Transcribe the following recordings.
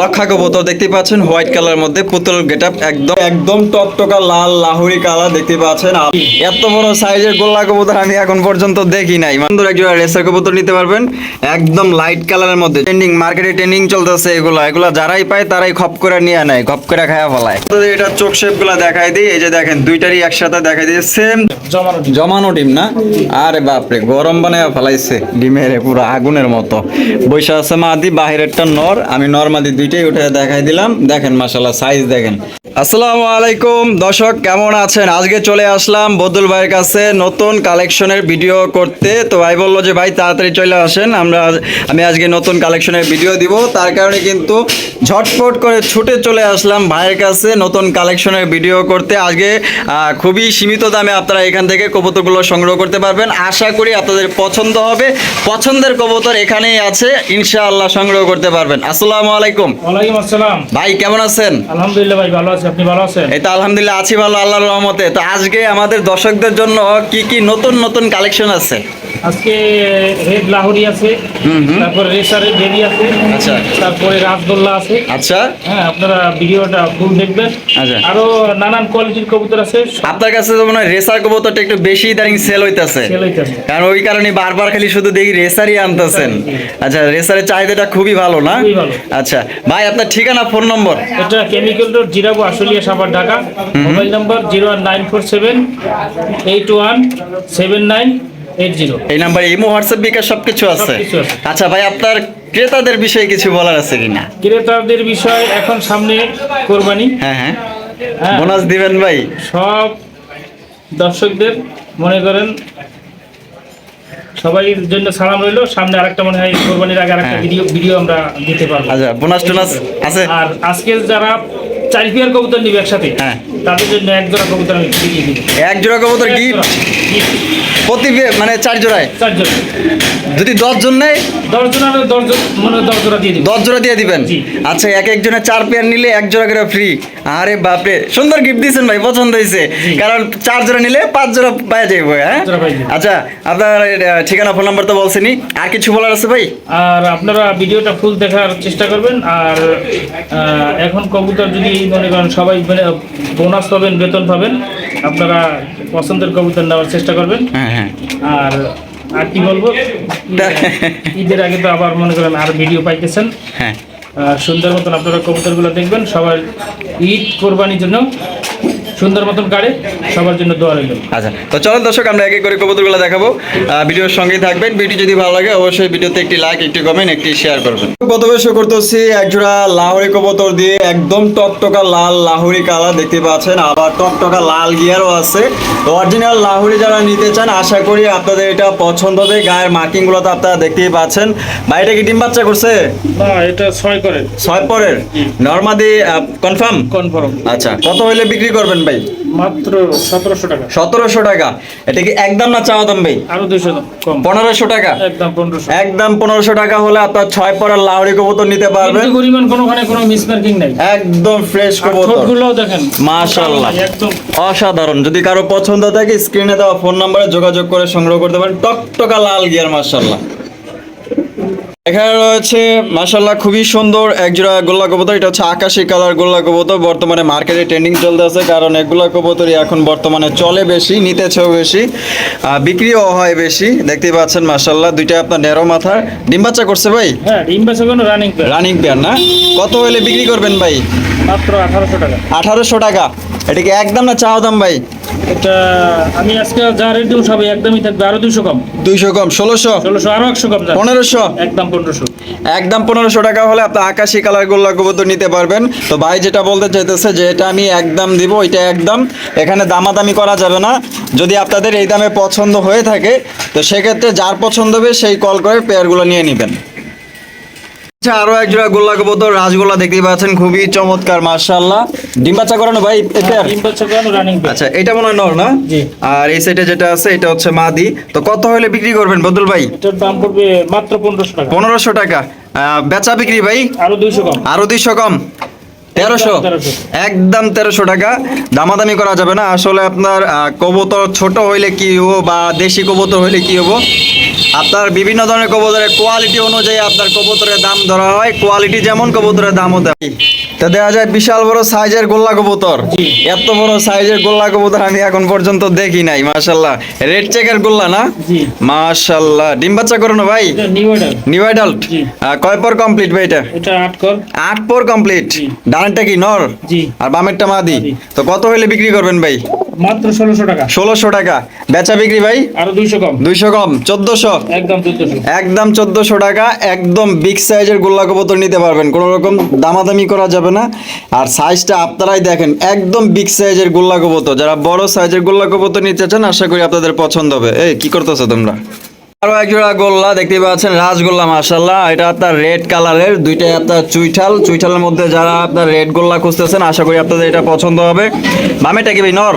লক্ষা কবুতর দেখতে পাচ্ছেন হোয়াইট কালার মধ্যে পুতুল গেট একদম একদম টকটকা লাল লাহুরি কালার দেখতে পাচ্ছেন এত বড় সাইজের গোল্লা কবুতর আমি এখন পর্যন্ত দেখি নাই। বন্ধুরা একজোড়া রেসার কবুতর নিতে পারবেন। একদম লাইট কালারের মধ্যে। ট্রেন্ডিং মার্কেটে ট্রেন্ডিং চলতেছে এগুলো। এগুলো যারাই পায় তারাই খপ করে নিয়ে নেয় খপ করে খায়া ফেলায়। এটা চোখ শেপগুলা দেখাই দিই। এই যে দেখেন দুইটারই একসাথে দেখাই দিই। সেম জমানো ডিম। জমানো ডিম না? আরে বাপরে গরম বানায় ফেলাইছে। ডিমের পুরো আগুনের মতো। বৈশা আছে মাদি বাহিরেরটা নর আমি নর মাদি দুইটাই উঠে দেখাই দিলাম। দেখেন মাশাল্লাহ সাইজ দেখেন। আসসালামু আলাইকুম, দর্শক কেমন আছেন? আজকে চলে আসলাম বদুল ভাইয়ের কাছে নতুন কালেকশনের ভিডিও করতে। তো ভাই বলল যে, ভাই, তাড়াতাড়ি চলে আসেন, আমরা আমি আজকে নতুন কালেকশনের ভিডিও দিব। তার কারণে কিন্তু ঝটপট করে ছুটে চলে আসলাম ভাইয়ের কাছে নতুন কালেকশনের ভিডিও করতে। আজকে খুবই সীমিত দামে আপনারা এখান থেকে কবুতরগুলো সংগ্রহ করতে পারবেন। আশা করি আপনাদের পছন্দ হবে। পছন্দের কবুতর এখানেই আছে, ইনশাআল্লাহ সংগ্রহ করতে পারবেন। আসসালামু আলাইকুম। ওয়ালাইকুম আসসালাম। ভাই কেমন আছেন? আলহামদুলিল্লাহ ভাই ভালো আছি। আপনি ভালো আছেন? এই তো আলহামদুলিল্লাহ আছি ভালো আল্লাহর রহমতে। তো আজকে আমাদের দর্শকদের জন্য কি কি নতুন নতুন কালেকশন আছে? আজকে রেড লাহোরি আছে। তারপরে রেসারের বেবি আছে আচ্ছা। তারপরে রাসগোল্লা আছে। আচ্ছা। হ্যাঁ আপনারা ভিডিওটা ফুল দেখবেন। আচ্ছা। আরও নানান কোয়ালিটির কবুতর আছে। আপনার কাছে তো মনে হয় রেসার কবুতরটা একটু বেশি ইদানিং সেল হইতাছে। সেল হইতেছে। কারণ ওই কারণে বারবার খালি শুধু দেখি রেসারই আনতেছেন। আচ্ছা রেসারের চাহিদাটা খুবই ভালো না? খুবই ভালো। আচ্ছা ভাই আপনার ঠিকানা ফোন নম্বর এটা chemical road Jirabo Ashulia Savar Dhaka. Mobile number zero one nine four seven eight one seven nine এই নাম্বার ইমো হোয়াটসঅ্যাপ বিকাশ সবকিছু আছে। আচ্ছা ভাই আপনার ক্রেতাদের বিষয়ে কিছু বলার আছে কিনা? ক্রেতাদের বিষয় এখন সামনে কোরবানি। হ্যাঁ হ্যাঁ। হ্যাঁ। বোনাস দিবেন ভাই। সব দর্শকদের মনে করেন সবাই জন্য সালাম রইল। সামনে আরেকটা মনে হয় কোরবানির আগে আরেকটা হ্যাঁ। ভিডিও ভিডিও আমরা দিতে পারব। আচ্ছা বোনাস টোনাস আছে? আর আজকে যারা চার পেয়ার কবুতর নিবে একসাথে? হ্যাঁ। তাদের জন্য এক জোড়া কবুতর আমি দিয়ে দিব। এক জোড়া কবুতর গিফট প্রতি মানে চার জোড়ায়? চার জোড়া। যদি দশ জন নেয়? দশ জোড়া দশ মানে দশ জোড়া দিয়ে দশ জোড়া দিয়ে দিবেন? আচ্ছা এক একজনের চার পেয়ার নিলে এক জোড়া করে ফ্রি আরে বাপরে সুন্দর গিফট দিয়েছেন ভাই পছন্দ হয়েছে। কারণ চার জোড়া নিলে পাঁচ জোড়া পাওয়া যাবে হ্যাঁ। আচ্ছা আপনার ঠিকানা ফোন নাম্বার তো বলছেনই। আর কিছু বলার আছে ভাই? আর আপনারা ভিডিওটা ফুল দেখার চেষ্টা করবেন। আর এখন কবুতর যদি মনে করেন সবাই মানে বোনাস পাবেন বেতন পাবেন। আপনারা পছন্দের কবুতর নেওয়ার চেষ্টা করবেন। হ্যাঁ হ্যাঁ। আর আর কি বলব? ঈদের আগে তো আবার মনে করেন আর ভিডিও পাইতেছেন। হ্যাঁ। সুন্দর মতন আপনারা কবুতরগুলো দেখবেন। সবার ঈদ কোরবানির জন্য সুন্দর মতন কাড়ে সবার জন্য দোয়া রইল। আচ্ছা তো চলেন দর্শক আমরা এক এক করে কবুতরগুলো দেখাবো। ভিডিওর সঙ্গেই থাকবেন। ভিডিও যদি ভালো লাগে অবশ্যই ভিডিওতে একটি লাইক একটি কমেন্ট একটি শেয়ার করবেন। প্রথমে শো করতেছি একজোড়া লাহোরি কবুতর দিয়ে একদম টকটকা লাল লাহোরি কালার দেখতে পাচ্ছেন। আবার টকটকা লাল গিয়ারও আছে। তো অরিজিনাল লাহোরি যারা নিতে চান আশা করি আপনাদের এটা পছন্দ হবে। গায়ের মার্কিংগুলো তো আপনারা দেখতেই পাচ্ছেন। ভাইটা কি ডিম বাচ্চা করছে? না এটা ছয় করে। ছয় পরের? নর্মাদি কনফার্ম কনফার্ম আচ্ছা কত হইলে বিক্রি করবেন ভাই? মাত্র সতেরোশো টাকা। সতেরোশো টাকা। এটা কি একদম না চাওয়া দাম ভাই? আরও কম। পনেরোশো টাকা? একদম পনেরোশো। একদম পনেরোশো টাকা হলে আপনার ছয় পরের লাউরি কবুতর নিতে পারবেন। পরিমাণ কোনোখানে কোনো মিসমার্কিং নাই। একদম ফ্রেশ কবুতর। ঠোঁটগুলোও দেখেন। মাশাআল্লাহ। একদম। অসাধারণ। যদি কারও পছন্দ থাকে স্ক্রিনে দেওয়া ফোন নাম্বারে যোগাযোগ করে সংগ্রহ করতে পারেন। টকটকা লাল গিয়ার মাশাল্লাহ এখানে রয়েছে মাশাল্লাহ খুবই সুন্দর একজোড়া গোল্লা কবুতর। এটা হচ্ছে আকাশি কালার গোল্লা কবুতর। বর্তমানে মার্কেটে ট্রেন্ডিং চলতে আছে কারণ এগুলা কবুতরই এখন বর্তমানে চলে বেশি নিতেছেও বেশি বিক্রিও হয় বেশি। দেখতেই পাচ্ছেন মাশাল্লাহ দুইটা আপনার নেরো মাথার। ডিম বাচ্চা করছে ভাই? হ্যাঁ ডিম বেচা কোনো রানিং রানিং পেয়ার না? কত হলে বিক্রি করবেন ভাই? মাত্র আঠারোশো টাকা। আঠারোশো টাকা। এটা কি একদম না চাওয়া দাম ভাই? এটা আমি আজকে যা রেট দেবো সবাই একদমই থাকবে আরও দুইশো কম। দুইশো কম ষোলোশো? ষোলোশো আরও একশো কম পনেরোশো? একদম পনেরোশো। একদম পনেরোশো টাকা হলে আপনি আকাশি কালার গোল্লা কবুতর নিতে পারবেন। তো ভাই যেটা বলতে চাইতেছে যে এটা আমি একদম দিব ওইটা একদম। এখানে দামাদামি করা যাবে না। যদি আপনাদের এই দামে পছন্দ হয়ে থাকে তো সেক্ষেত্রে যার পছন্দ হবে সেই কল করে পেয়ারগুলো নিয়ে নেবেন। আচ্ছা আরও এক জোড়া গোল্লা কবুতর রাজগোল্লা দেখতে পাচ্ছেন খুবই চমৎকার মার্শাল্লাহ ডিম বাচ্চা করানো ভাই পেয়ার ডিম রানিং আচ্ছা এটা মনে হয় নর না? আর এই সাইডে যেটা আছে এটা হচ্ছে মাদি। তো কত হলে বিক্রি করবেন বদুল ভাই? এটার দাম পড়বে মাত্র পনেরোশো টাকা। পনেরোশো টাকা। আহ, বেচা বিক্রি ভাই? আরও দুইশো কম। আরও দুইশো কম। তেরোশো? একদম তেরোশো। টাকা। দামাদামি করা যাবে না। আসলে আপনার কবুতর ছোট হইলে কি হব বা দেশি কবুতর হইলে কি হব আপনার বিভিন্ন ধরনের কবুতরের কোয়ালিটি অনুযায়ী আপনার কবুতরের দাম ধরা হয়। কোয়ালিটি যেমন কবুতরের দামও দেয় তো দেখা যায় বিশাল বড় সাইজের গোল্লা কবুতর। এত বড় সাইজের গোল্লা কবুতর আমি এখন পর্যন্ত দেখি নাই মাশাল্লাহ রেড চেকের গোল্লা না? মাশাল্লাহ ডিম বাচ্চা করো না ভাই? নিউ অ্যাডাল্ট কয় পর কমপ্লিট ভাই এটা? আট পর। কমপ্লিট ডানটা কি নর? আর বামেরটা মাদি? মাদি। তো কত হইলে বিক্রি করবেন ভাই? মাত্র ষোলোশো টাকা। ষোলোশো টাকা। বেচা বিক্রি ভাই? আরও দুইশো কম। দুইশো কম। চোদ্দশো? একদম চোদ্দশো। একদম চোদ্দশো টাকা। একদম বিগ সাইজের গোল্লা কবুতর নিতে পারবেন। কোনো রকম দামাদামি করা যাবে না। আর সাইজটা আপনারাই দেখেন। একদম বিগ সাইজের গোল্লা কবুতর। যারা বড় সাইজের গোল্লা কবুতর নিতে চান আশা করি আপনাদের পছন্দ হবে। এই কি করতেছো তোমরা? আরও এক জোড়া গোল্লা দেখতে পাচ্ছেন রাজগোল্লা মাশাল্লাহ এটা আপনার রেড কালারের দুইটাই আপনার চুইঠাল। চুইঠালের মধ্যে যারা আপনার রেড গোল্লা খুঁজতেছেন আশা করি আপনাদের এটা পছন্দ হবে। বামেটা কি ভাই নর?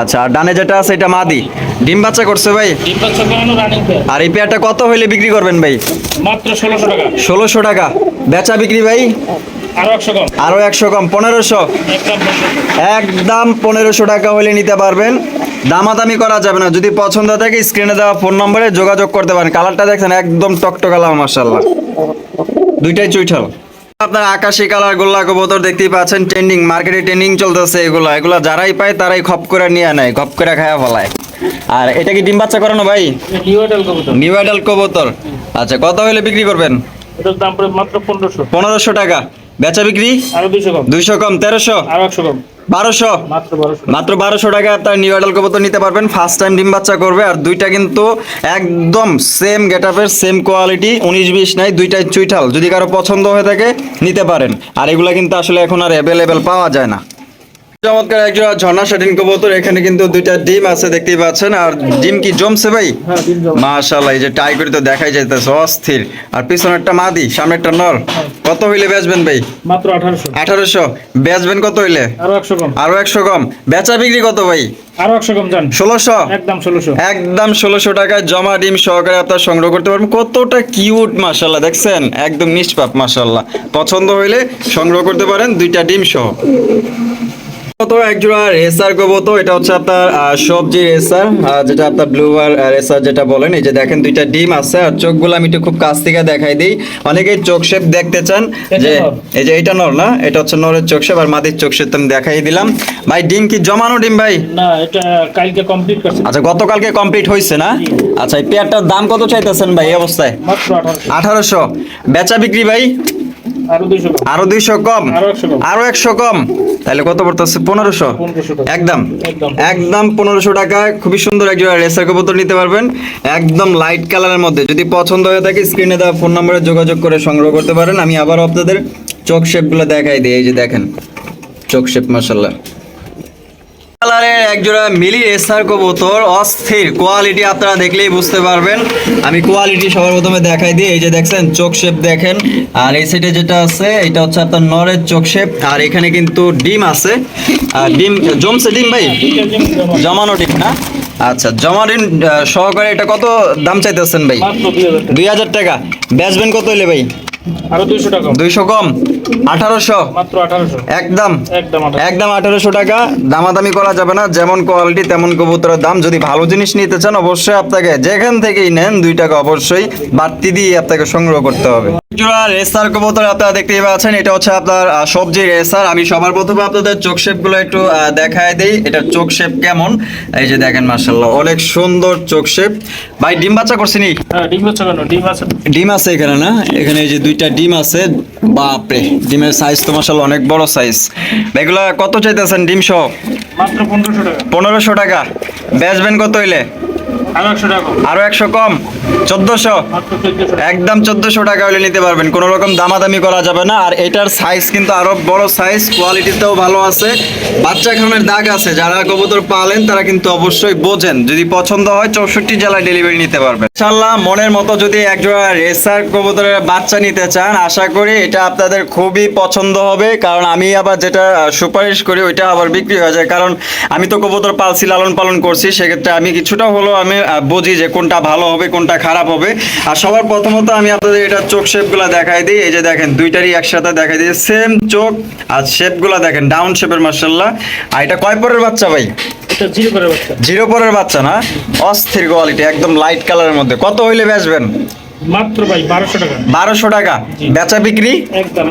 আচ্ছা আর ডানে যেটা আছে এটা মাদি। ডিম বাচ্চা করছে ভাই? আর এই পেয়ারটা কত হইলে বিক্রি করবেন ভাই? মাত্র ষোলোশো টাকা। ষোলোশো টাকা। বেচা বিক্রি ভাই? আরও একশো কম। পনেরোশো। একদম পনেরোশো। টাকা হলে নিতে পারবেন। দামাদামি করা যাবে না। যদি পছন্দ থাকে স্ক্রিনে দেওয়া ফোন নম্বরে যোগাযোগ করতে পারেন। কালারটা দেখছেন একদম টকটকালা মাসাল্লাহ দুইটাই চুইঠাল আপনার আকাশি কালার গোল্লা কবুতর দেখতেই পাচ্ছেন। ট্রেন্ডিং মার্কেটে ট্রেন্ডিং চলতেছে এগুলো। এগুলো যারাই পায় তারাই খপ করে নিয়ে নেয় খপ করে খায়া ফলায়। আর এটা কি ডিম বাচ্চা করানো ভাই? নিউ অর্ডার কবুতর। নিউ আইডাল কবুতর। আচ্ছা কত হলে বিক্রি করবেন? এটার দাম মাত্র পনেরোশো। পনেরোশো টাকা। বেচা বিক্রি? দুইশো কম। তেরোশো? কম। বারোশো? মাত্র বারোশো। টাকা তার নিউ আইডাল কবুতর নিতে পারবেন। ফার্স্ট টাইম ডিম বাচ্চা করবে আর দুইটা কিন্তু একদম সেম গেট আপের সেম কোয়ালিটি উনিশ বিশ নাই দুইটাই চুইঠাল। যদি কারও পছন্দ হয়ে থাকে নিতে পারেন। আর এগুলা কিন্তু আসলে এখন আর অ্যাভেলেবেল পাওয়া যায় না। চমৎকার একজোড়া ঝর্ণা শাটিন কবুতর। এখানে কিন্তু দুইটা ডিম আছে দেখতেই পাচ্ছেন। আর ডিম কি জমছে ভাই? হ্যাঁ ডিম মাশাল্লাহ এই যে টাই করে তো দেখাই যাইতেছে অস্থির। আর পিছনেরটা মাদি সামনেরটা নর। কত হইলে বেচবেন ভাই? মাত্র আঠারোশো। আঠারোশো। বেচবেন কত হইলে? আরও একশো কম। আরও একশো কম। বেচা বিক্রি কত ভাই? আরও একশো কম যান ষোলোশো? একদম ষোলোশো। একদম ষোলোশো টাকায় জমা ডিম সহকারে আপনার সংগ্রহ করতে পারবেন। কতটা কিউট মাসাল্লাহ দেখছেন? একদম নিষ্পাপ মাসাল্লাহ পছন্দ হইলে সংগ্রহ করতে পারেন দুইটা ডিম সহ। তো একজোড়া রেসার কবতো এটা হচ্ছে আপনার সবজি রেসার যেটা আপনার ব্লু আর রেসার যেটা বলেন এই যে দেখেন দুইটা ডিম আছে আর চোখগুলো আমি একটু খুব কাছ থেকে দেখাই দিই। অনেকেই চোখ শেপ দেখতে চান যে এই যে এটা নর না এটা হচ্ছে নরের চোখ শেপ আর মাদির চোখ শেপ আমি দেখাই দিলাম। ভাই ডিম কি জমানো ডিম ভাই? না এটা কালকে কমপ্লিট করছে। আচ্ছা গতকালকে কমপ্লিট হয়েছে না? আচ্ছা এই পেয়ারটার দাম কত চাইতেছেন ভাই এই অবস্থায়? মাত্র আঠারোশো। বেচা বিক্রি ভাই? আরও দুইশো কম। আরও একশো কম। তাহলে কত পড়তেছে? পনেরোশো? একদম। একদম। পনেরোশো টাকায় খুবই সুন্দর এক একজন রেসার কবুতর নিতে পারবেন। একদম লাইট কালারের মধ্যে। যদি পছন্দ হয়ে থাকে স্ক্রিনে দেওয়া ফোন নম্বরে যোগাযোগ করে সংগ্রহ করতে পারেন। আমি আবার আপনাদের চোখ শেপগুলো দেখাই দিই। এই যে দেখেন চোখ শেপ মাসাল্লাহ কালারের একজোড়া মিলি রেসার কবুতর অস্থির। কোয়ালিটি আপনারা দেখলেই বুঝতে পারবেন। আমি কোয়ালিটি সবার প্রথমে দেখাই দিই। এই যে দেখছেন চোখ শেপ দেখেন। আর এই সাইডে যেটা আছে এটা হচ্ছে আপনার নরের চোখ শেপ। আর এখানে কিন্তু ডিম আছে। আর ডিম জমছে ডিম ভাই? জমানো ডিম না? আচ্ছা জমা ডিম সহকারে এটা কত দাম চাইতেছেন ভাই? দুই হাজার টাকা। দুই হাজার টাকা। বেচবেন কত হইলে ভাই? আরও টাকা কম? মাত্র একদম? একদম টাকা। দামাদামি করা যাবে না। যেমন কোয়ালিটি তেমন কবুতরের দাম। যদি ভালো জিনিস নিতে চান অবশ্যই আপনাকে যেখান থেকেই নেন দুই টাকা অবশ্যই বাড়তি দিয়ে আপনাকে সংগ্রহ করতে হবে। জোড়া রেসার কবুতর আপনারা দেখতেই পাচ্ছেন এটা হচ্ছে আপনার সবজি রেসার। আমি সবার প্রথমে আপনাদের চোখ শেপগুলো একটু দেখায় দিই এটার চোখ শেপ কেমন? এই যে দেখেন মার্শাল্লাহ অনেক সুন্দর চোখ শেপ। ভাই ডিম বাচ্চা করছিনি হ্যাঁ ডিম আছে। এখানে না? এখানে এই যে দুইটা ডিম আছে বাপরে ডিমের সাইজ তো মাসাল্লাহ অনেক বড় সাইজ এগুলা কত চাইতেছেন ডিম সহ? পনেরোশো টাকা। পনেরোশো টাকা। বেচবেন কত হইলে? আরও একশো কম। চোদ্দশো? একদম চোদ্দশো টাকা হলে নিতে পারবেন। কোনো রকম দামাদামি করা যাবে না। আর এটার সাইজ কিন্তু আরও বড় সাইজ কোয়ালিটিতেও ভালো আছে। বাচ্চা খানের দাগ আছে। যারা কবুতর পালেন তারা কিন্তু অবশ্যই বোঝেন। যদি পছন্দ হয় চৌষট্টি জেলায় ডেলিভারি নিতে পারবেন। ইনশাল্লাহ মনের মতো যদি একজোড়া রেসার কবুতরের বাচ্চা নিতে চান আশা করি এটা আপনাদের খুবই পছন্দ হবে। কারণ আমি আবার যেটা সুপারিশ করি ওইটা আবার বিক্রি হয়ে যায়। কারণ আমি তো কবুতর পালছি লালন পালন করছি। সেক্ষেত্রে আমি কিছুটা হলেও আমি বুঝি যে কোনটা ভালো হবে কোনটা খারাপ হবে। আর সবার প্রথমত আমি আপনাদের এটা চোখ শেপগুলো দেখাই দিই। এই যে দেখেন দুইটারই একসাথে দেখাই দিই। সেম চোখ আর শেপগুলো দেখেন ডাউন শেপের মার্শাল্লাহ আর এটা কয় পরের বাচ্চা ভাই? জিরো জিরো পরের বাচ্চা না? অস্থির কোয়ালিটি একদম লাইট কালারের মধ্যে। কত হইলে বেচবেন? মাত্র ভাই টাকা। বেচা বিক্রি? একদম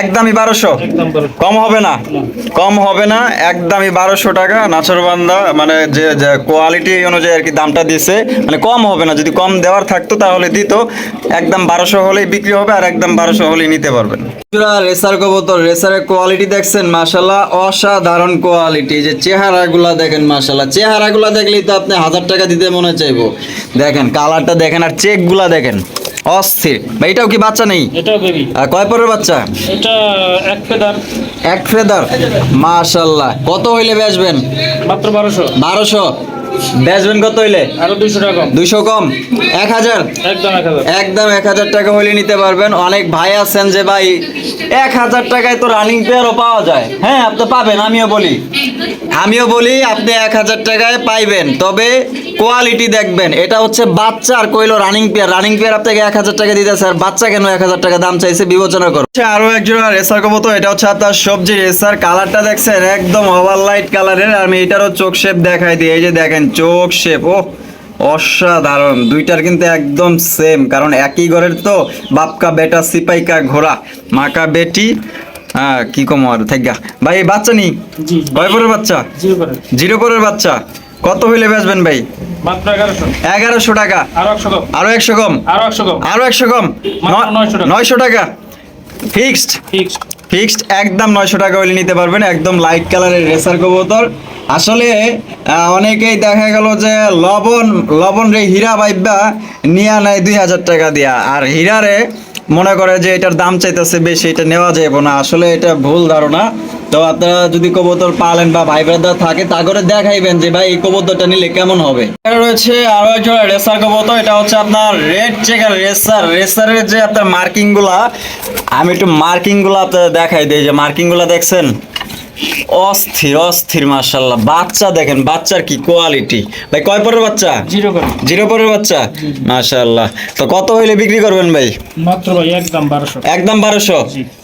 একদমই বারোশো? একদম বারোশো। কম হবে না? কম হবে না একদমই বারোশো টাকা। নাচরবান্দা মানে যে যে কোয়ালিটি অনুযায়ী আর কি দামটা মানে কম হবে না। যদি কম দেওয়ার থাকতো তাহলে দিত। একদম বারোশো হলেই বিক্রি হবে আর একদম বারোশো হলেই নিতে পারবেন। রেসার কবুতর রেসারের কোয়ালিটি দেখছেন মাশাল্লাহ অসাধারণ কোয়ালিটি যে চেহারাগুলা দেখেন মাশাল্লাহ চেহারাগুলা দেখলেই তো আপনি হাজার টাকা দিতে মনে চাইব। দেখেন কালারটা দেখেন আর চেকগুলা দেখেন। অস্থির। ভাই এটাও কি বাচ্চা নেই? এটাও বেবি কয় পরের বাচ্চা? এটা এক ফেদার। এক ফেদার? মাশাল্লাহ কত হইলে বেচবেন? মাত্র বারোশো। বারোশো। বেচবেন কত হইলে? আরও দুইশো টাকা কম। দুইশো কম? এক হাজার? একদম এক হাজার। একদম এক হাজার টাকা হইলে নিতে পারবেন। অনেক ভাই আছেন যে ভাই এক হাজার টাকায় তো রানিং পেয়ারও পাওয়া যায়। হ্যাঁ আপনি পাবেন আমিও বলি। আমিও বলি আপনি এক হাজার টাকায় পাইবেন তবে কোয়ালিটি দেখবেন। এটা হচ্ছে বাচ্চা আর কইলো রানিং পেয়ার রানিং পেয়ার আপনাকে এক হাজার টাকা দিতেছে স্যার বাচ্চা কেন এক হাজার টাকা দাম চাইছে বিবেচনা করো। আচ্ছা, আরও একজন রেসার কবো তো এটা হচ্ছে আপনার সবজি রেসার। কালারটা দেখছেন একদম ওভার লাইট কালারের আমি এটারও চোখ শেপ দেখাই দিই। এই যে দেখেন চোখ শেপ ও অসাধারণ। দুইটার কিন্তু একদম সেম কারণ একই ঘরের তো বাপকা বেটা সিপাইকা ঘোড়া। মাকা বেটি হ্যাঁ কি কম আর থাকা ভাই এই বাচ্চা নি? কয় পরের বাচ্চা? জিরো পরের। বাচ্চা। কত হইলে বেচবেন ভাই? এগারোশো। টাকা। আরও একশো কম। আরও একশো কম? আরও একশো কম। আরও একশো কম? মাত্র 900 টাকা। নয়শো টাকা? ফিক্সড? ফিক্সড। একদম নয়শো টাকা হইলে নিতে পারবেন একদম লাইট কালারের রেসার কবুতর। আসলে অনেকেই দেখা গেল যে লবণ লবণ রে হীরা বাইবা নিয়া নেয় দুই হাজার টাকা দিয়া। আর হীরারে মনে করে যে এটার দাম চাইতেছে বেশি, এটা নেওয়া যাবে না। আসলে এটা ভুল ধারণা। তো আপনারা যদি কবুতর পালেন বা ভাই ব্রাদার থাকে, তা করে দেখাইবেন যে ভাই এই কবুতরটা নিলে কেমন হবে। রয়েছে আরও একজন রেসার কবুতর, এটা হচ্ছে আপনার রেড চেকার রেসার। রেসারের যে আপনার মার্কিংগুলা আমি একটু মার্কিংগুলা আপনাদের দেখাই দিই, যে মার্কিংগুলা দেখছেন? অস্থির অস্থির মার্শাল্লাহ বাচ্চা দেখেন বাচ্চার কি কোয়ালিটি ভাই কয় পরের বাচ্চা? জিরো জিরো পরের বাচ্চা? মাশাল্লাহ তো কত হইলে বিক্রি করবেন ভাই? মাত্র ভাই একদম বারোশো। একদম বারোশো?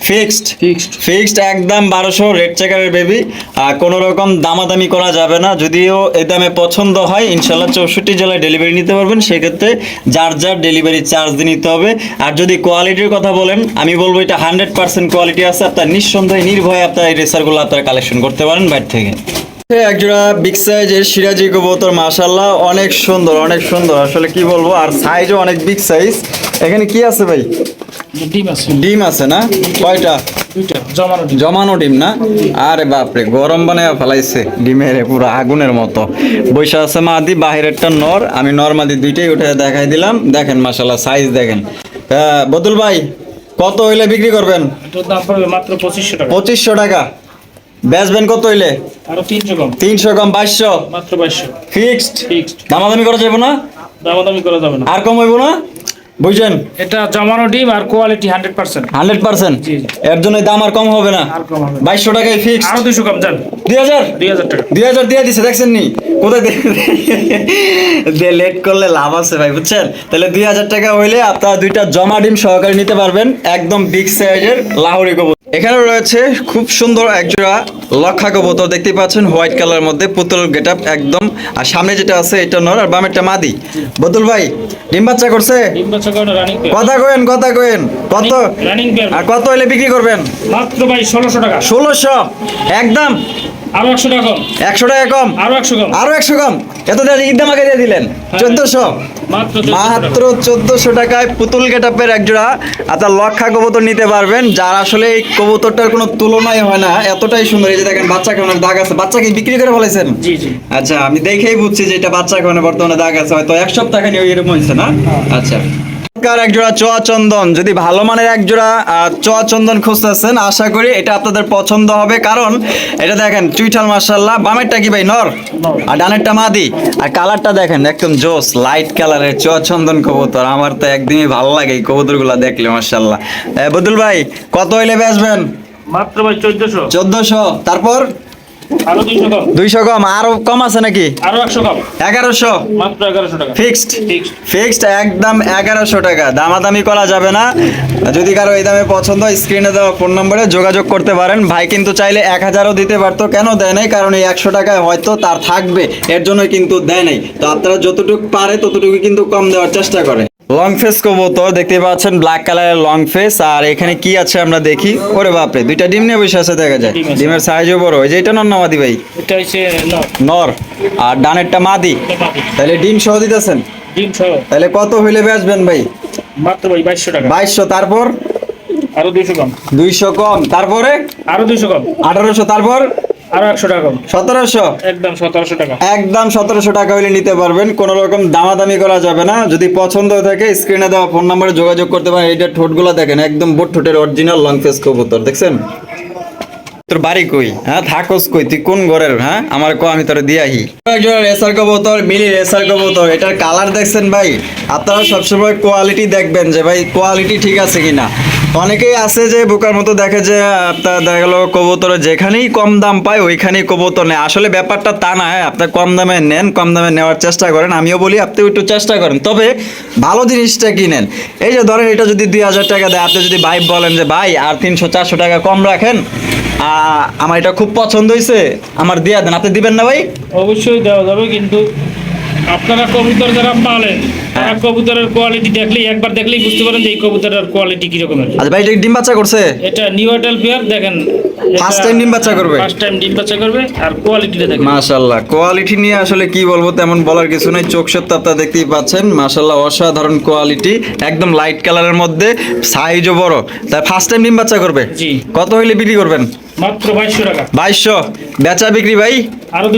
ফিক্সড? ফিক্সড। ফিক্সড একদম বারোশো রেড চেকারের বেবি আর কোনো রকম দামাদামি করা যাবে না যদিও এ দামে পছন্দ হয় ইনশাল্লাহ চৌষট্টি জেলায় ডেলিভারি নিতে পারবেন। সেক্ষেত্রে যার যার ডেলিভারি চার্জ নিতে হবে। আর যদি কোয়ালিটির কথা বলেন আমি বলব এটা হান্ড্রেড পার্সেন্ট কোয়ালিটি আছে আপনার নিঃসন্দেহে নির্ভয়ে আপনার এই রেসারগুলো আপনারা কালেকশন করতে পারেন বাইরে থেকে। একজোড়া বিগ সাইজের সিরাজি কবুতর মাশাল্লাহ অনেক সুন্দর অনেক সুন্দর। আসলে কি বলব আর সাইজও অনেক বিগ সাইজ এখানে কি আছে ভাই? ডিম আছে। ডিম আছে না? কয়টা? জমানো ডিম। না? আরে বাপরে গরম বানায় ফেলাইছে ডিমের পুরো আগুনের মতো। বৈশা আছে মাদি বাহিরেরটা নর। আমি নর মাদি দুইটাই উঠে দেখাই দিলাম। দেখেন মাশাল্লাহ সাইজ দেখেন। বদুল ভাই কত হইলে বিক্রি করবেন? পঁচিশশো টাকা। বেচবেন কত হইলে? আরও তিনশো কম। তিনশো কম বাইশশো? মাত্র বাইশশো। ফিক্সড? ফিক্সড। দামাদামি করা যাবে না? দামাদামি করা যাবে না। আর কম হইব না? বুঝছেন? এটা জমানো ডিম আর quality hundred percent hundred percent জি, জি। এর জন্য দাম আর কম হবে না। আর কম হবে না। বাইশশো টাকায় ফিক্সড আরও দুইশো কম যান। দুই হাজার? দুই হাজার টাকা। দুই হাজার দিয়ে দিছে দেখছেন নি? কোথায় দিয়ে লেট করলে লাভ আছে ভাই বুঝছেন? তাহলে দুই হাজার টাকা হইলে আপনারা দুইটা জমা ডিম সহকারে নিতে পারবেন একদম বিগ সাইজের লাহোরি এখানে রয়েছে খুব সুন্দর একজোড়া লক্ষা কবুতর দেখতে পাচ্ছেন হোয়াইট কালার মধ্যে পুতুল গেট একদম। আর সামনে যেটা আছে এটা নর আর বামেরটা মাদি। বদুল ভাই ডিম বাচ্চা করছে? ডিম বাচ্চা কারণে রানিং পেয়ার কথা কয়েন কথা কয়েন কত? আর কত হলে বিক্রি করবেন? মাত্র ভাই ষোলোশো টাকা। ষোলোশো? একদম। আরও একশো টাকা কম। একশো টাকা কম? আরও একশো কম। আরও একশো কম? এত ঈদ আমাকে দিয়ে দিলেন। চোদ্দশো? মাত্র চোদ্দশো টাকায় পুতুল গেটাপের একজোড়া আপনার লক্ষা কবুতর নিতে পারবেন। যার আসলে এই কবুতরটার কোনো তুলনাই হয় না। এতটাই সুন্দর। এই যে দেখেন বাচ্চা খাওয়ানোর দাগ আছে। বাচ্চা কি বিক্রি করে ফেলেছেন? আচ্ছা আমি দেখেই বুঝছি যে এটা বাচ্চা খাওয়ানো বর্তমানে দাগ আছে। হয়তো এক সপ্তাহ খানি এরকম হয়েছে না? আচ্ছা। এক জোড়া চোয়া চন্দন। যদি ভালো মানের এক জোড়া চোয়া চন্দন খুঁজতেছেন আশা করি এটা আপনাদের পছন্দ হবে। কারণ এটা দেখেন চুইঠাল মার্শাল্লাহ বামেরটা কি ভাই নর? আর ডানেরটা মাদি? আর কালারটা দেখেন একদম জোস লাইট কালারের চোয়া চন্দন কবুতর। আমার তো একদমই ভালো লাগে এই কবুতরগুলো দেখলে মার্শাল্লাহ বদুল ভাই কত হইলে বেচবেন? মাত্র ভাই চোদ্দশো। চোদ্দশো। তারপর? দুইশো কম। আরও কম আছে নাকি? আরও একশো কম। এগারোশো? মাত্র এগারোশো টাকা। ফিক্সড? ফিক্সড। একদম এগারোশো টাকা। দামাদামি করা যাবে না। যদি কারও এই দামে পছন্দ হয় স্ক্রিনে দেওয়া ফোন নম্বরে যোগাযোগ করতে পারেন। ভাই কিন্তু চাইলে এক হাজারও দিতে পারতো কেন দেয় নাই? কারণ এই একশো টাকায় হয়তো তার থাকবে। এর জন্য কিন্তু দেয় নাই। তো আপনারা যতটুকু পারে ততটুকু কিন্তু কম দেওয়ার চেষ্টা করে। লং ফেস কবুতর দেখতে পাচ্ছেন ব্ল্যাক কালারের লং ফেস আর এখানে কি আছে আমরা দেখি? ওরে বাপরে দুইটা ডিম নিয়ে বসে আছে দেখা যায়। ডিমের সাইজও বড়। ওই যে এটা নন্নামাদি ভাই? এটা হচ্ছে নর। নর। আর ডানেরটা মাদি। তাহলে ডিম সহ দিতেছেন? ডিম সহ। তাহলে কত হইলে বেচবেন ভাই? মাত্র ভাই বাইশশো টাকা। বাইশশো তারপর? আরও দুইশো কম। দুইশো কম। তারপরে? আরও দুইশো কম। আঠারোশো তারপর? আরও একশো টাকা সতেরোশো? একদম সতেরোশো টাকা। একদম সতেরোশো টাকা হলে নিতে পারবেন। কোনো রকম দামাদামি করা যাবে না। যদি পছন্দ থাকে স্ক্রিনে দেওয়া ফোন নাম্বারে যোগাযোগ করতে পারেন। এইটা ঠোঁটগুলো দেখেন একদম বোট ঠোঁটের অরিজিনাল লং ফেস কবুতর দেখছেন? তোর বাড়ি কই? হ্যাঁ থাকস কই? তুই কোন ঘরের? হ্যাঁ আমার কো আমি তোর দিয়ে আহি। একজন রেসার কবুতর মিলি রেসার কবুতর এটার কালার দেখছেন ভাই? আপনারা সবসময় কোয়ালিটি দেখবেন যে ভাই কোয়ালিটি ঠিক আছে কিনা। অনেকেই আছে যে বোকার মতো দেখে যে আপনার দেখা গেলো কবুতর যেখানেই কম দাম পায়, ওইখানেই কবুতর নেয়। আসলে ব্যাপারটা তা না হ্যাঁ আপনার কম দামে নেন, কম দামে নেওয়ার চেষ্টা করেন। আমিও বলি আপনি একটু চেষ্টা করেন। তবে ভালো জিনিসটা কিনেন এই যে ধরেন, এটা যদি দুই হাজার টাকা দেয়, আপনি যদি ভাই বলেন যে, ভাই, আর তিনশো, চারশো টাকা কম রাখেন আমার এটা খুব পছন্দ হয়েছে আমার দিয়া দেন। আপনি দিবেন না ভাই? অবশ্যই দেওয়া যাবে, কিন্তু আপনারা কবুতর যারা পালেন তারা কবুতরের কোয়ালিটি দেখলেই একবার দেখলেই বুঝতে পারেন যে এই কবুতরের কোয়ালিটি কিরকমের আচ্ছা ভাই এটা ডিম বাচ্চা করছে? এটা নিউ এয়ারটেল পেয়ার দেখেন First time ডিম বাচ্চা করবে? ফার্স্ট টাইম ডিম বাচ্চা করবে আর কোয়ালিটিটা দেখেন। মাশাল্লাহ কোয়ালিটি নিয়ে আসলে কি বলব তেমন বলার কিছু নাই চোখ সত্য আপনারা দেখতেই পাচ্ছেন। মাশাল্লাহ অসাধারণ কোয়ালিটি একদম লাইট কালারের মধ্যে সাইজও বড়। তাই ফার্স্ট টাইম ডিম বাচ্চা করবে? জি। কত হইলে বিক্রি করবেন? মাত্র টাকা। বেচা বিক্রি ভাই? আরও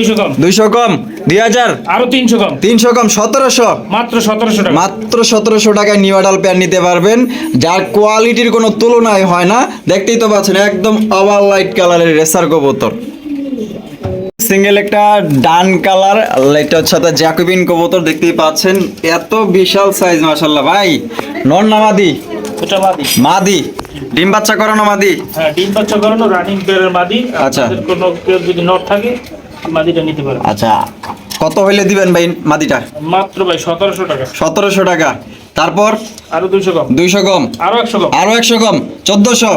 কম। আরও তিনশো কম। তিনশো কম সতেরোশো? মাত্র সতেরোশো টাকা। মাত্র সতেরোশো টাকায় নিউ আডাল প্যান্ট নিতে পারবেন। যার কোয়ালিটির কোনো হয় না দেখতেই তো পাচ্ছেন একদম ওভার লাইট কালারের রেসার কবুতর। সিঙ্গেল একটা ডান কালার এটা হচ্ছে আপনার জ্যাকোবিন কবুতর দেখতেই পাচ্ছেন। এত বিশাল সাইজ মাশাল্লাহ ভাই। নর না মাদি। মাদি। ডিম বাচ্চা করানো মাদি? হ্যাঁ ডিম বাচ্চা করানো রানিং পেয়ারের মাদি। আচ্ছা। কোনো কেউ যদি নট থাকে মাদিটা নিতে পারে। আচ্ছা কত হইলে দিবেন ভাই মাদিটা? মাত্র ভাই সতেরোশো টাকা। সতেরোশো টাকা। তারপর? আরও দুইশো কম। দুইশো কম। আরও একশো কম। আরও একশো কম। চোদ্দশো?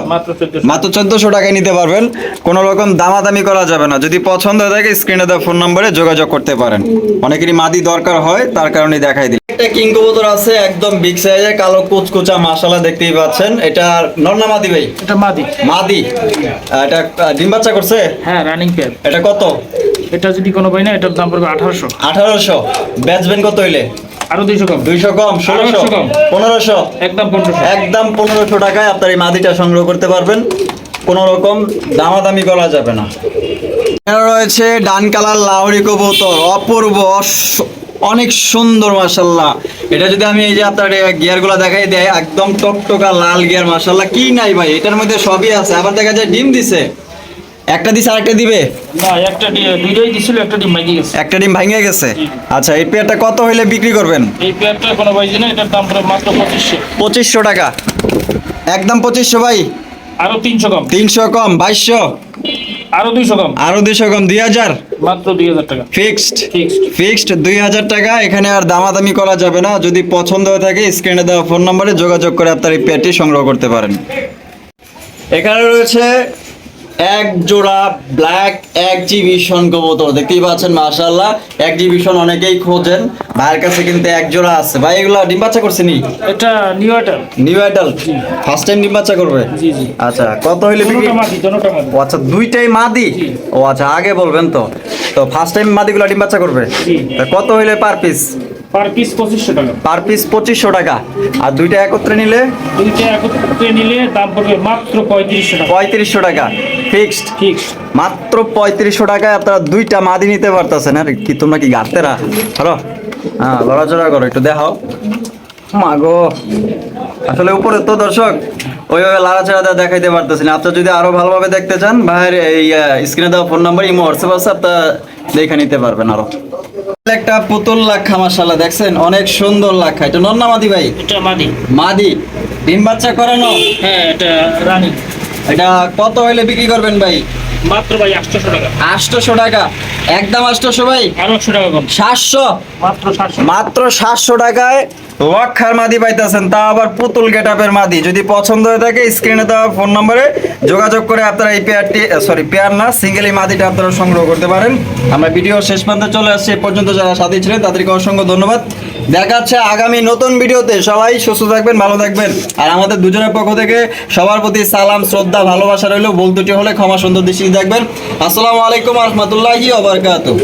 মাত্র চোদ্দশো। টাকায় নিতে পারবেন। কোনো রকম দামাদামি করা যাবে না। যদি পছন্দ হয়ে থাকে স্ক্রিনে দেওয়া ফোন নম্বরে যোগাযোগ করতে পারেন। অনেকেরই মাদি দরকার হয় তার কারণে দেখাই দিই একটা কিং কবুতর আছে একদম বিগ সাইজের কালো কুচকুচা মাশালা দেখতেই পাচ্ছেন। এটা নর্না মাদি ভাই? এটা মাদি। মাদি। এটা ডিম বাচ্চা করছে? হ্যাঁ রানিং পেয়ার এটা কত? এটা যদি কোনো পাই না এটার দাম পড়বে আঠারোশো। আঠারোশো। বেচবেন কত হইলে? আরও দুইশো কম। দুইশো কম ষোলোশো। 800 কম। পনেরোশো। একদম পনেরোশো। একদম পনেরোশো টাকায় আপনার এই মাদিটা সংগ্রহ করতে পারবেন। কোনো রকম দামাদামি করা যাবে না। রয়েছে ডান কালার কবুতর অপূর্ব অনেক সুন্দর মাসাল্লাহ এটা যদি আমি এই যে আপনার গিয়ারগুলা দেখাই দেয় একদম টকটকা লাল গিয়ার মাসাল্লাহ কি নাই ভাই এটার মধ্যে সবই আছে। আবার দেখা যায় ডিম দিছে। একটা দিছে আরেকটা দিবে? না একটা দুইটাই দিছিল একটা ডিম মাইকে গেছে। একটা ডিম ভাঙে গেছে? আচ্ছা এই পেয়ারটা কত হইলে বিক্রি করবেন? এই পেয়ারটা কোনো পাইছি না এটার দাম পড়বে মাত্র পঁচিশশো। পঁচিশশো টাকা। একদম পঁচিশশো ভাই? আরও তিনশো কম। তিনশো কম বাইশশো? আরও দুইশো কম। আরও দুশো কম দুই হাজার? মাত্র দুই হাজার টাকা। ফিক্সড? ফিক্সড। ফিক্সড দুই হাজার টাকা এখানে আর দামাদামি করা যাবে না। যদি পছন্দ হয়ে থাকে স্ক্রিনে দেওয়া ফোন নম্বরে যোগাযোগ করে আপনার এই পেটি সংগ্রহ করতে পারেন। এখানে রয়েছে এক জোড়া ব্ল্যাক এক্সিবিশন কবুতর। দেখতেই পাচ্ছেন মাশাআল্লাহ এক্সিবিশন অনেকেই খোঁজেন। ভাইয়ের কাছে কিন্তু এক জোড়া আছে। ভাই এগুলো ডিম বাচ্চা করছে নি? এটা নিউ আইটার নিউ আইডাল ফার্স্ট টাইম ডিম বাচ্চা করবে? জি জি। আচ্ছা কত হইলে বিক্রি? ও আচ্ছা দুইটাই মাদি? ও আচ্ছা আগে বলবেন তো। তো ফার্স্ট টাইম মাদিগুলো ডিম বাচ্চা করবে? জি। তা কত হইলে পার পিস পার পিস পঁচিশশো টাকা। পার পিস পঁচিশশো টাকা। আর দুইটা একত্রে নিলে? দুইটা একত্রে নিলে দাম পড়বে মাত্র পঁয়ত্রিশশো টাকা। পঁয়ত্রিশশো টাকা। ফিক্সড? ফিক্সড। মাত্র পঁয়ত্রিশশো টাকায় আপনারা দুইটা মাদি নিতে পারতেছেন। আর কি তোমরা কি গাড়তেরা হ্যালো হ্যাঁ লড়াচড়া করো একটু দেখাও। মাগো। আসলে উপরে তো দর্শক ওইভাবে লাড়াচাড়া দেখাইতে পারতেছেন আপনারা যদি আরও ভালোভাবে দেখতে চান ভাইয়ের এই স্ক্রিনে দেওয়া ফোন নাম্বার ইমো হোয়াটসঅ্যাপ আছে আপনারা দেখে নিতে পারবেন আরও। একটা পুতুল লাক্ষা মাসাল্লাহ দেখছেন? অনেক সুন্দর লাক্ষা। এটা নন্না মাদি ভাই? এটা মাদি। মাদি। ডিম বাচ্চা করানো? হ্যাঁ এটা রানিং। এটা কত হইলে বিক্রি করবেন ভাই? মাত্র ভাই আটশোশো টাকা। আটশোশো টাকা। একদম আটশোশো ভাই? আরও একশো টাকা কম। সাতশো? মাত্র সাতশো। মাত্র সাতশো টাকায় লক্ষার মাদি পাইতেছেন, তা আবার পুতুল গেটআপের মাদি। যদি পছন্দ হয়ে থাকে স্ক্রিনে দেওয়া ফোন নম্বরে যোগাযোগ করে আপনারা এই পেয়ারটি সরি পেয়ার না সিঙ্গেল এই মাদিটা আপনারা সংগ্রহ করতে পারেন। আমরা ভিডিও শেষ প্রান্তে চলে আসছি, এ পর্যন্ত যারা সাথী ছিলেন, তাদেরকে অসংখ্য ধন্যবাদ। দেখা হচ্ছে আগামী নতুন ভিডিওতে সবাই সুস্থ থাকবেন, ভালো থাকবেন। আর আমাদের দুজনের পক্ষ থেকে সবার প্রতি সালাম, শ্রদ্ধা, ভালোবাসা রইল। ভুল দুটি হলে ক্ষমা সুন্দর দৃষ্টি দেখবেন। আসসালামু আলাইকুম রহমতুল্লাহি ওবরকাতুহ